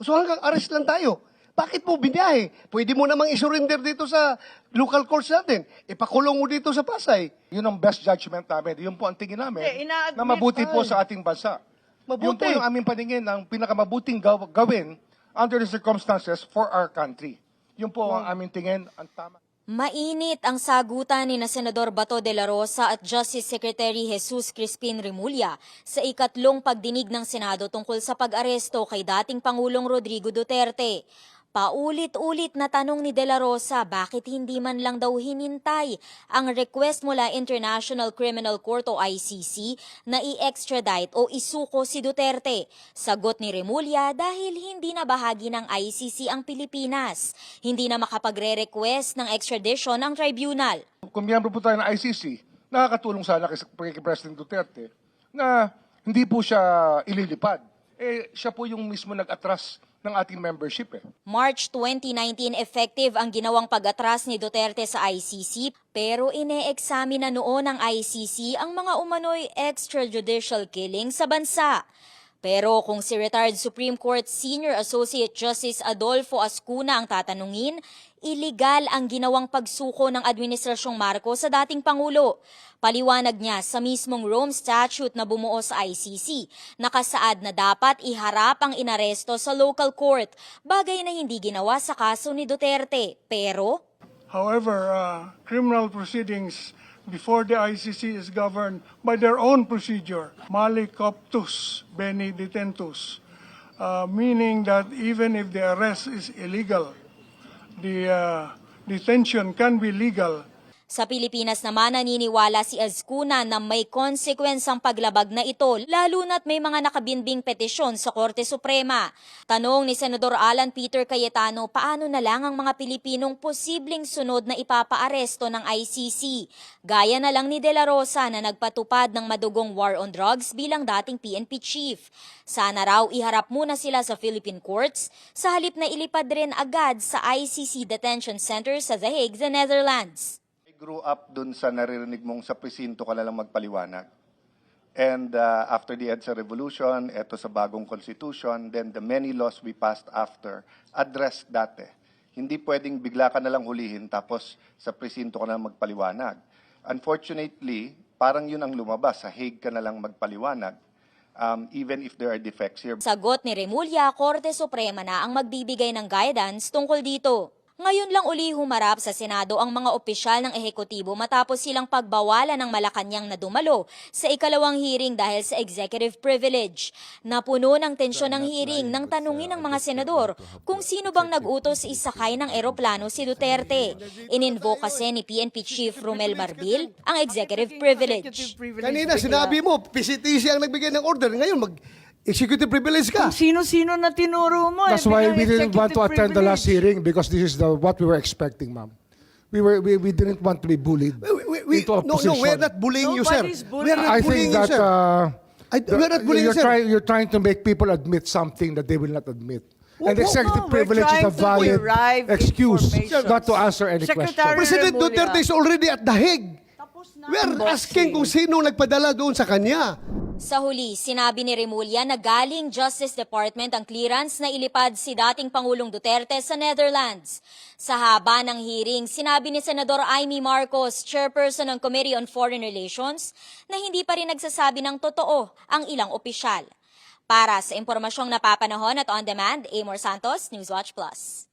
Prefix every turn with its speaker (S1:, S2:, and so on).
S1: So hanggang arrest lang tayo. Bakit mo biniyahe? Pwede mo namang isurrender dito sa local courts natin. Ipakulong mo dito sa Pasay.
S2: Yun ang best judgment namin. Yun po ang tingin namin
S3: Eh, ina-admit
S2: na mabuti po
S1: Ay.
S2: sa ating bansa.
S1: Mabuti.
S2: Yun po yung aming paningin ang pinakamabuting gaw- gawin under the circumstances for our country. Yun po ang aming tingin ang tama.
S4: Mainit ang sagutan ni na Senador Bato de la Rosa at Justice Secretary Jesus Crispin Remulla sa ikatlong pagdinig ng Senado tungkol sa pag-aresto kay dating Pangulong Rodrigo Duterte. Paulit-ulit na tanong ni De La Rosa bakit hindi man lang daw hinintay ang request mula International Criminal Court o ICC na i-extradite o isuko si Duterte. Sagot ni Remulla dahil hindi na bahagi ng ICC ang Pilipinas. Hindi na makapagre-request ng extradition ang tribunal.
S2: Kung miyembro po tayo ng ICC, nakakatulong sana kay, President Duterte na hindi po siya ililipad. Eh, siya po yung mismo nag-atras ng ating membership eh.
S4: March 2019 effective ang ginawang pag-atras ni Duterte sa ICC pero ine-examine na noon ng ICC ang mga umano'y extrajudicial killing sa bansa. Pero kung si retired Supreme Court Senior Associate Justice Adolfo Ascuna ang tatanungin, iligal ang ginawang pagsuko ng Administrasyong Marcos sa dating Pangulo. Paliwanag niya sa mismong Rome Statute na bumuo sa ICC, nakasaad na dapat iharap ang inaresto sa local court, bagay na hindi ginawa sa kaso ni Duterte. Pero,
S5: However, uh, criminal proceedings before the ICC is governed by their own procedure, mali coptus beni detentus, uh, meaning that even if the arrest is illegal, the uh, detention can be legal
S4: Sa Pilipinas naman naniniwala si Azcuna na may consequence ang paglabag na ito lalo na't may mga nakabinbing petisyon sa Korte Suprema. Tanong ni Senador Alan Peter Cayetano paano na lang ang mga Pilipinong posibleng sunod na ipapaaresto ng ICC. Gaya na lang ni De La Rosa na nagpatupad ng madugong war on drugs bilang dating PNP chief. Sana raw iharap muna sila sa Philippine courts sa halip na ilipad rin agad sa ICC Detention Center sa The Hague, the Netherlands.
S6: Grew up dun sa naririnig mong sa presinto ka lang magpaliwanag. And uh, after the EDSA revolution, eto sa bagong constitution, then the many laws we passed after addressed that eh. Hindi pwedeng bigla ka na lang hulihin tapos sa presinto ka na lang magpaliwanag. Unfortunately, parang yun ang lumabas. Sa Hague ka na lang magpaliwanag. Um, even if there are defects here.
S4: Sagot ni Remulla, Korte Suprema na ang magbibigay ng guidance tungkol dito. Ngayon lang uli humarap sa Senado ang mga opisyal ng ehekutibo matapos silang pagbawalan ng Malacanang na dumalo sa ikalawang hearing dahil sa executive privilege. Napuno ng tensyon ng hearing nang tanungin ng mga senador kung sino bang nag-utos isakay ng eroplano si Duterte. Ininvoke kasi ni PNP Chief Romel Marbil ang executive privilege.
S1: Kanina sinabi mo, PCTC ang nagbigay ng order. Ngayon, mag-executive privilege ka.
S3: Sino-sino na tinuro mo.
S7: That's
S3: eh,
S7: why we didn't want to
S3: executive
S7: attend the last hearing because this is the what we were expecting, ma'am. We were we, we didn't want to be bullied
S1: We, we, we,
S7: into a
S1: no,
S7: position.
S1: no, we're not bullying you, sir.
S3: Nobody's bullying.
S1: We're not
S7: I
S1: bullying
S7: think
S1: you,
S7: that
S1: sir.
S7: uh,
S1: I- we're not bullying you,
S7: you're
S1: sir.
S7: trying you're trying to make people admit something that they will not admit. And
S1: Well,
S7: executive
S3: no,
S7: privilege is a
S3: trying to
S7: valid excuse not to answer any
S3: Secretary
S7: question.
S1: President. Duterte is already at the Hague.
S3: Tapos na
S1: We're asking kung sino nagpadala doon sa kanya.
S4: Sa huli, sinabi ni Remulla na galing Justice Department ang clearance na ilipad si dating Pangulong Duterte sa Netherlands. Sa haba ng hearing, sinabi ni Senador Amy Marcos, chairperson ng Committee on Foreign Relations, na hindi pa rin nagsasabi ng totoo ang ilang opisyal. Para sa impormasyong napapanahon at on demand, Amor Santos, Newswatch Plus.